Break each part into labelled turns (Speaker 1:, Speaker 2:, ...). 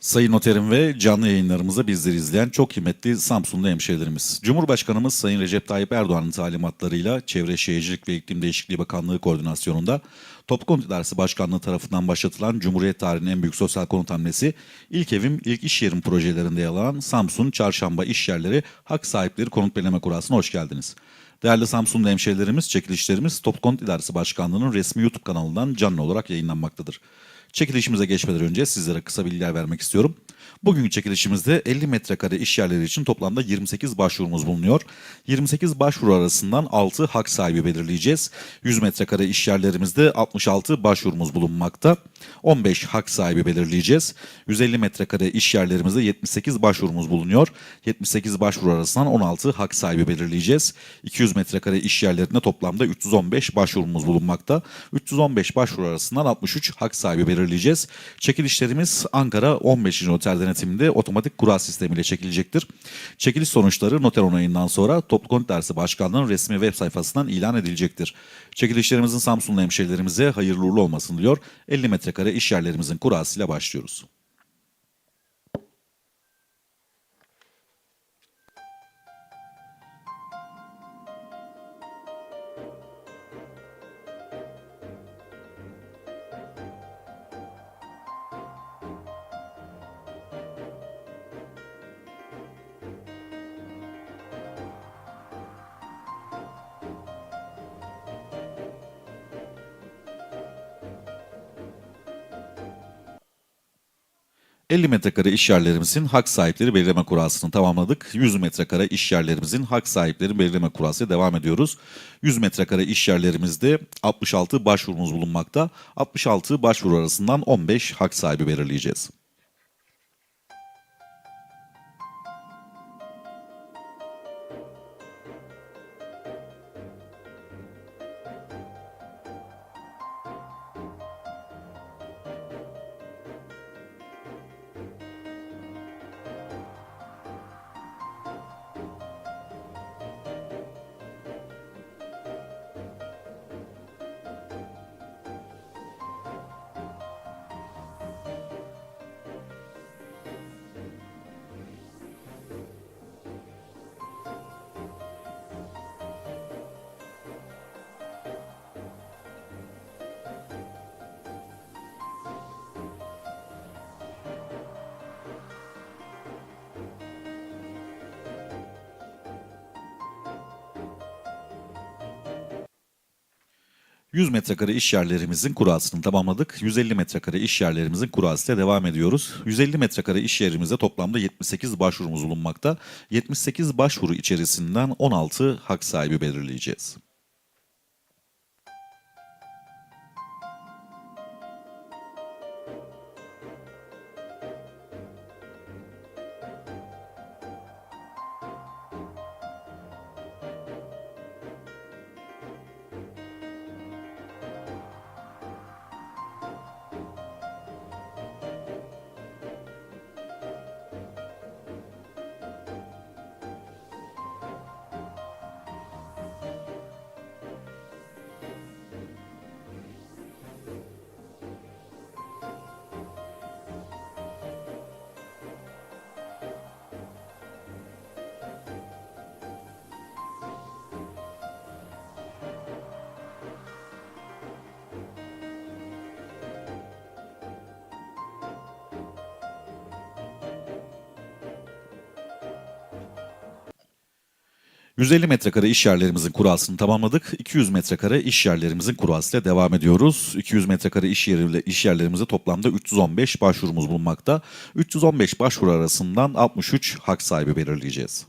Speaker 1: Sayın Noterim ve canlı yayınlarımızda bizleri izleyen çok kıymetli Samsunlu hemşehrilerimiz. Cumhurbaşkanımız Sayın Recep Tayyip Erdoğan'ın talimatlarıyla Çevre Şehircilik ve İklim Değişikliği Bakanlığı koordinasyonunda Konut İdaresi Başkanlığı tarafından başlatılan Cumhuriyet tarihinin en büyük sosyal konut hamlesi İlk Evim İlk İş Yerim projelerinde yer alan Samsun Çarşamba İş Yerleri Hak Sahipleri Konut Belirleme Kurası'na hoş geldiniz. Değerli Samsunlu hemşehrilerimiz, çekilişlerimiz Toplu Konut İdaresi Başkanlığı'nın resmi YouTube kanalından canlı olarak yayınlanmaktadır. Çekilişimize geçmeden önce sizlere kısa bilgiler vermek istiyorum. Bugünkü çekilişimizde 50 metrekare iş yerleri için toplamda 28 başvurumuz bulunuyor. 28 başvuru arasından 6 hak sahibi belirleyeceğiz. 100 metrekare iş yerlerimizde 66 başvurumuz bulunmakta. 15 hak sahibi belirleyeceğiz. 150 metrekare iş yerlerimizde 78 başvurumuz bulunuyor. 78 başvuru arasından 16 hak sahibi belirleyeceğiz. 200 metrekare iş yerlerinde toplamda 315 başvurumuz bulunmakta. 315 başvuru arasından 63 hak sahibi belirleyeceğiz. Çekilişlerimiz Ankara 15. Noter denetiminde otomatik kura sistemiyle çekilecektir. Çekiliş sonuçları noter onayından sonra Toplu Konut Dersi Başkanlığı'nın resmi web sayfasından ilan edilecektir. Çekilişlerimizin Samsunlu hemşehrilerimize hayırlı uğurlu olmasın diyor. 50 metrekare iş yerlerimizin kurasıyla başlıyoruz. ...50 metrekare iş yerlerimizin hak sahipleri belirleme kurasını tamamladık. 100 metrekare iş yerlerimizin hak sahipleri belirleme kurası devam ediyoruz. 100 metrekare iş yerlerimizde 66 başvurumuz bulunmakta. 66 başvuru arasından 15 hak sahibi belirleyeceğiz. ...100 metrekare iş yerlerimizin kurasını tamamladık. 150 metrekare iş yerlerimizin kurasıyla devam ediyoruz. 150 metrekare iş yerimizde toplamda 78 başvurumuz bulunmakta. 78 başvuru içerisinden 16 hak sahibi belirleyeceğiz. ...150 metrekare iş yerlerimizin kurasını tamamladık. 200 metrekare iş yerlerimizin kurasıyla devam ediyoruz. 200 metrekare iş, yeri, iş yerlerimizde toplamda 315 başvurumuz bulunmakta. 315 başvuru arasından 63 hak sahibi belirleyeceğiz.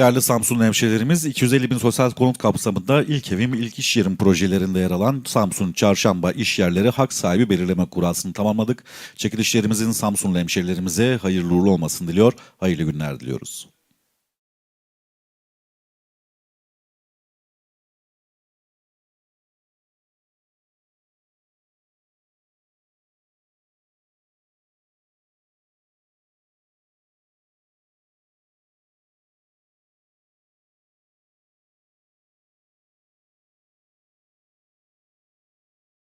Speaker 1: Değerli Samsunlu hemşehrilerimiz 250 bin sosyal konut kapsamında ilk evim ilk iş yerim projelerinde yer alan Samsun Çarşamba iş yerleri hak sahibi belirleme kurasını tamamladık. Çekilişlerimizin Samsunlu hemşehrilerimize hayırlı uğurlu olmasını diliyor. Hayırlı günler diliyoruz.